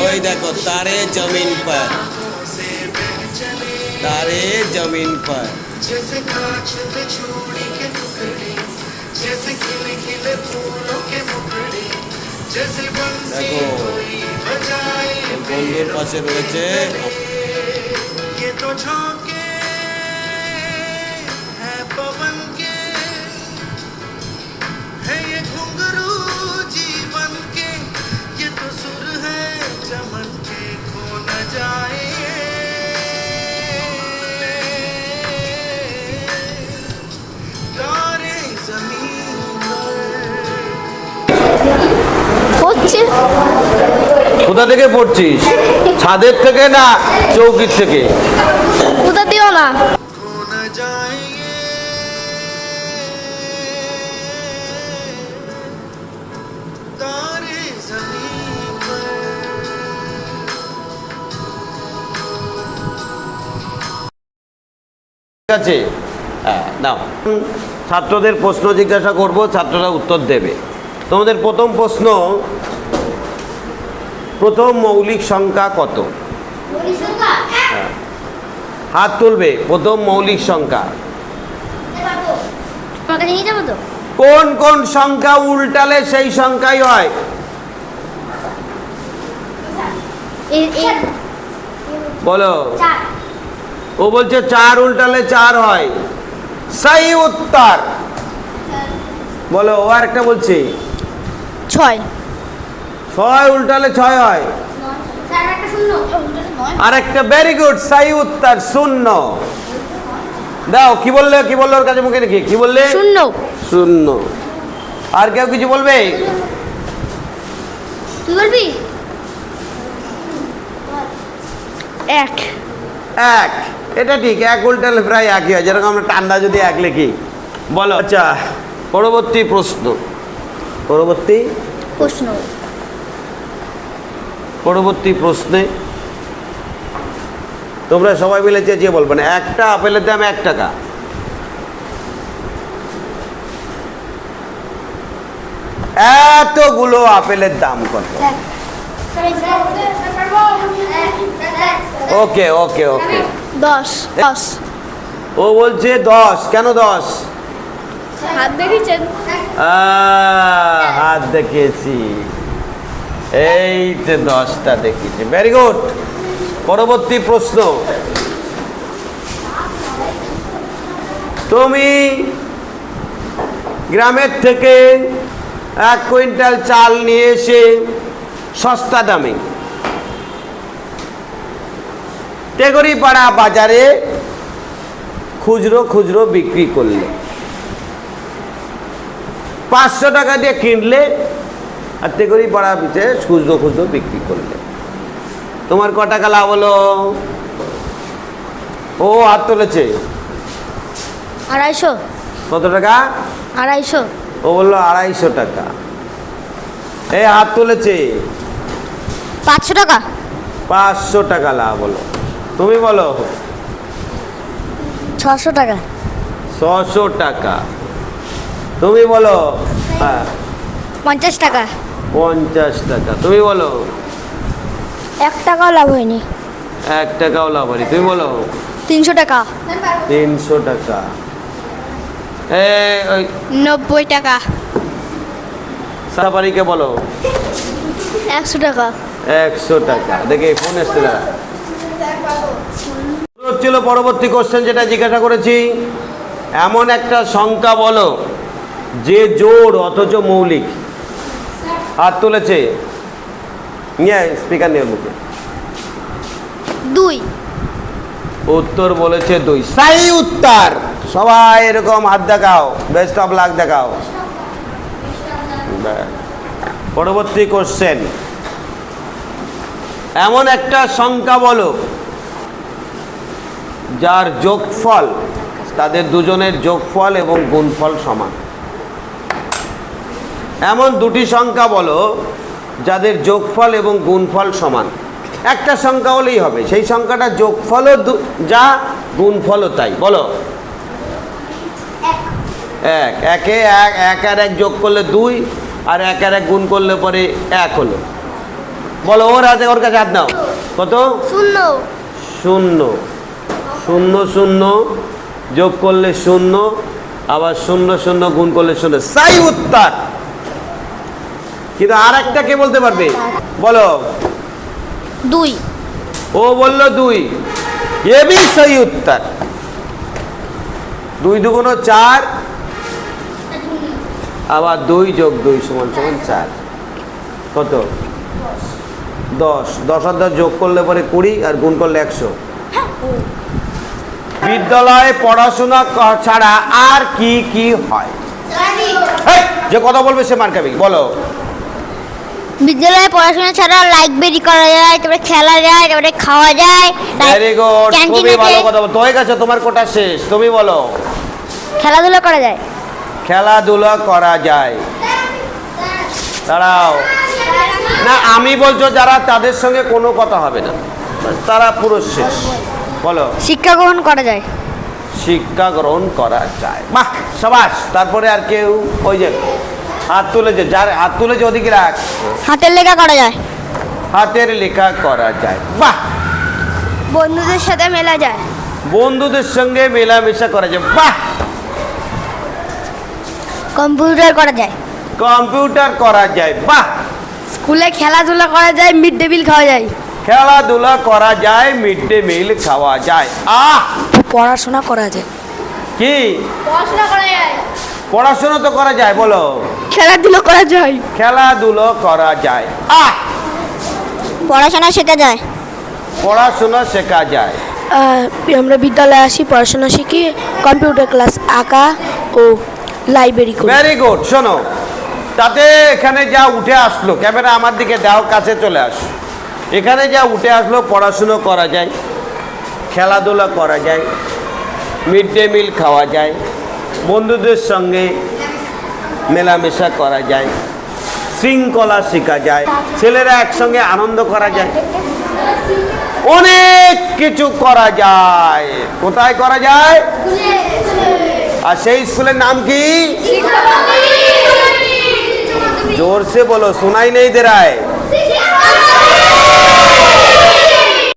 ওই দেখো তারে জমিন পর। তারে জমিন পর। দেখো বন্ধুর পাশে রয়েছে কোথা থেকে পড়ছিস? ছাদের থেকে না চৌকির থেকে? কোথা দিও না? হ্যাঁ, ছাত্রদের প্রশ্ন জিজ্ঞাসা করব ছাত্ররা উত্তর দেবে। তোমাদের প্রথম প্রশ্ন প্রথম মৌলিক সংখ্যা কত? হাত তুলবে প্রথম মৌলিক সংখ্যা। কোন কোন সংখ্যা উল্টালে সেই সংখ্যাই হয়? বলো। ও বলছে চার উল্টালে চার হয়। সেই উত্তর। বলো ও আরেকটা বলছি। ছয়। ছয় উল্টালে ছয় হয়। আর একটা ভেরি গুড সাই উত্তর শূন্য। দাও কি বললে কি বলল ওর কাছে মুখে দেখি? কি বললে? শূন্য। শূন্য। আর কেউ কিছু বলবে? তুই বলবি? এক। এক। এটা ঠিক এক উল্টালে প্রায় একই হয় যেরকম আমরা ঠান্ডা যদি এক লিখি। বলো। আচ্ছা পরবর্তী প্রশ্ন। পরবর্তী প্রশ্ন। পরবর্তী প্রশ্নে তোমরা সবাই মিলে চেঁচিয়ে বলবে না একটা আপেলের দাম এক টাকা। এতগুলো আপেলের দাম কত? ওকে ওকে ওকে। দশ। দশ। ও বলছে দশ কেন দশ? হাত দেখেছেন আহ, হাত দেখিয়েছি। এই তো দশটা দেখিয়েছি ভেরি গুড পরবর্তী প্রশ্ন। তুমি গ্রামের থেকে এক কুইন্টাল চাল নিয়ে এসে সস্তা দামে টেগরিপাড়া বাজারে খুচরো খুচরো বিক্রি করলে। পাঁচশো টাকা দিয়ে কিনলে আর তেগরি পাড়া পিছে খুচরো খুচরো বিক্রি করলে। তোমার ক টাকা লাভ হলো ও হাত তুলেছে। আড়াইশো। কত টাকা? আড়াইশো। ও বলল আড়াইশো টাকা। এই হাত তুলেছে। পাঁচশো টাকা। পাঁচশো টাকা লাভ হলো তুমি বলো। ছশো টাকা। ছশো টাকা। তুমি বলো। হ্যাঁ। পঞ্চাশ টাকা। পঞ্চাশ টাকা। তুমি বলো। এক টাকাও লাভ হয়নি। এক টাকাও লাভ হয়নি। তুমি বলো। তিনশো টাকা। তিনশো টাকা। ওই নব্বই টাকা। সাফারিকে বলো। একশো টাকা। একশো টাকা। দেখে ফোন এসছে দাঁড়া। ছিল পরবর্তী কোশ্চেন যেটা জিজ্ঞাসা করেছি। এমন একটা সংখ্যা বলো যে জোর অথচ মৌলিক। হাত তুলেছে। নিয়ে স্পিকার নিয়ে মুখে। দুই। উত্তর বলেছে দুই। সাই উত্তর। সবাই এরকম হাত দেখাও বেস্ট অফ লাক দেখাও। পরবর্তী কোশ্চেন এমন একটা সংখ্যা বলো যার যোগফল তাদের দুজনের যোগফল এবং গুণফল সমান। এমন দুটি সংখ্যা বলো যাদের যোগফল এবং গুণফল সমান। একটা সংখ্যা হলেই হবে সেই সংখ্যাটা যোগফলও যা গুণফলও তাই বলো। এক। একে এক এক আর এক যোগ করলে দুই আর এক আর এক গুণ করলে পরে এক হলো। বলো ওর হাতে ওর কাছে হাত নাও। কত? শূন্য। শূন্য। শূন্য শূন্য যোগ করলে শূন্য আবার শূন্য শূন্য গুণ করলে শূন্য। সাই উত্তর! কিন্তু আর একটা কে বলতে পারবে? বলো। দুই। ও বলল দুই। এবি সহি উত্তর। দুই দুগুণ চার। আবার দুই যোগ দুই সমান সমান চার। কত? দশ। দশ আর দশ যোগ করলে পরে কুড়ি আর গুণ করলে একশো। বিদ্যালয়ে পড়াশোনা ছাড়া আর কি কি হয়? যে কথা বলবে সে মার খাবি। বলো। বিদ্যালয়ে পড়াশোনা ছাড়া লাইব্রেরি করা যায় তারপরে খেলা যায় তারপরে খাওয়া যায় ভেরি গুড খুবই ভালো কথা বল তো হয়ে গেছে তোমার কোটা শেষ তুমি বলো। খেলাধুলা করা যায়। খেলাধুলা করা যায়। দাঁড়াও। না আমি বলছো যারা তাদের সঙ্গে কোনো কথা হবে না। তারা পুরো শেষ। বলো। শিক্ষা গ্রহণ করা যায়। শিক্ষা গ্রহণ করা যায়। বাহ সবাস। তারপরে আর কেউ ওই যে হাত তুলেছে যার হাত তুলেছে ওদিকে রাখ। হাতের লেখা করা যায়। হাতের লেখা করা যায়। বাহ! বন্ধুদের সাথে মেলা যায়। বন্ধুদের সঙ্গে মেলামেশা করা যায়। বাহ! কম্পিউটার করা যায়। কম্পিউটার করা যায়। বাহ! স্কুলে খেলাধুলা করা যায় মিড ডে মিল খাওয়া যায়। খেলাধুলা করা যায় মিড ডে মিল খাওয়া যায়। আহ! পড়াশোনা করা যায়। কি? পড়াশোনা করা যায়। পড়াশোনা তো করা যায় বলো। খেলাধুলো করা যায়। খেলাধুলো করা যায়। আহ! পড়াশোনা শেখা যায়? পড়াশোনা শেখা যায়। আমরা বিদ্যালয়ে আসি পড়াশোনা শিখি কম্পিউটার ক্লাস আঁকা ও লাইব্রেরি করি। ভেরি গুড শোনো তাতে এখানে যা উঠে আসলো ক্যামেরা আমার দিকে দাও কাছে চলে আস। এখানে যা উঠে আসলো পড়াশুনো করা যায় খেলাধুলা করা যায় মিড ডে মিল খাওয়া যায়। বন্ধুদের সঙ্গে মেলামেশা করা যায় শৃঙ্খলা শেখা যায় ছেলেরা একসঙ্গে আনন্দ করা যায়। অনেক কিছু করা যায়। কোথায় করা যায়? আর সেই স্কুলের নাম কি? জোরসে বলো শোনাই নেই দেরায়।